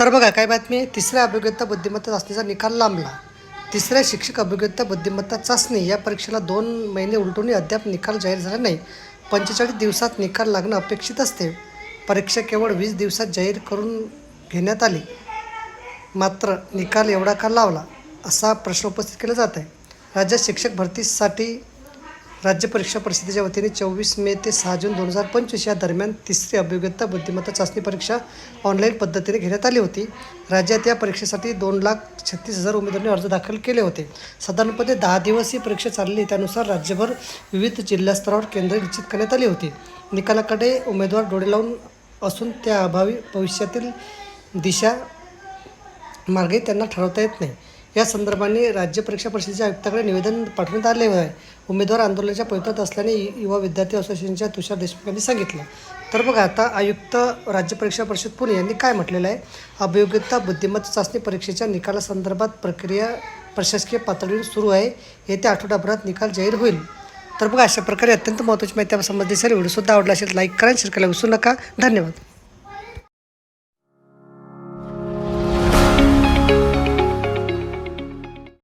तर बघा काय बातमी आहे? तिसऱ्या अभियोग्यता बुद्धिमत्ता चाचणीचा निकाल लांबला. तिसऱ्या शिक्षक अभियोग्यता बुद्धिमत्ता चाचणी या परीक्षेला दोन महिने उलटूनही अद्याप निकाल जाहीर झाला नाही. पंचेचाळीस दिवसात निकाल लागणं अपेक्षित असते. परीक्षा केवळ वीस दिवसात जाहीर करून घेण्यात आली. मात्र निकाल एवढा का लावला असा प्रश्न उपस्थित केला जात आहे. राज्यात शिक्षक भरतीसाठी राज्य परीक्षा परिषदेच्या वतीने चोवीस मे ते सहा जून दोन हजार पंचवीस या दरम्यान तिसरी अभियोग्यता बुद्धिमत्ता चाचणी परीक्षा ऑनलाईन पद्धतीने घेण्यात आली होती. राज्यात या परीक्षेसाठी दोन लाख छत्तीस हजार उमेदवारांनी अर्ज दाखल केले होते. साधारणपणे दहा दिवस ही परीक्षा चालली. त्यानुसार राज्यभर विविध जिल्हास्तरावर केंद्रे निश्चित करण्यात आली होती. निकालाकडे उमेदवार डोळे लावून असून त्या अभावी भविष्यातील दिशा मार्गे त्यांना ठरवता येत नाही. या संदर्भाने राज्य परीक्षा परिषदेच्या आयुक्ताकडे निवेदन पाठवण्यात आले आहे. उमेदवार आंदोलनाच्या पवित्रात असल्याने युवा विद्यार्थी असोसिएशनच्या तुषार देशमुख यांनी सांगितलं. तर बघा आता आयुक्त राज्य परीक्षा परिषद पुणे यांनी काय म्हटलेलं आहे? अभियोग्यता बुद्धिमत्ता चाचणी परीक्षेच्या निकालासंदर्भात प्रक्रिया प्रशासकीय पातळीवर सुरू आहे. येत्या आठवडाभरात निकाल जाहीर होईल. तर बघा अशा प्रकारे अत्यंत महत्त्वाची माहिती आपल्या सर व्हिडिओसुद्धा आवडला असेल लाईक करा शेअर करायला विसरू नका. धन्यवाद.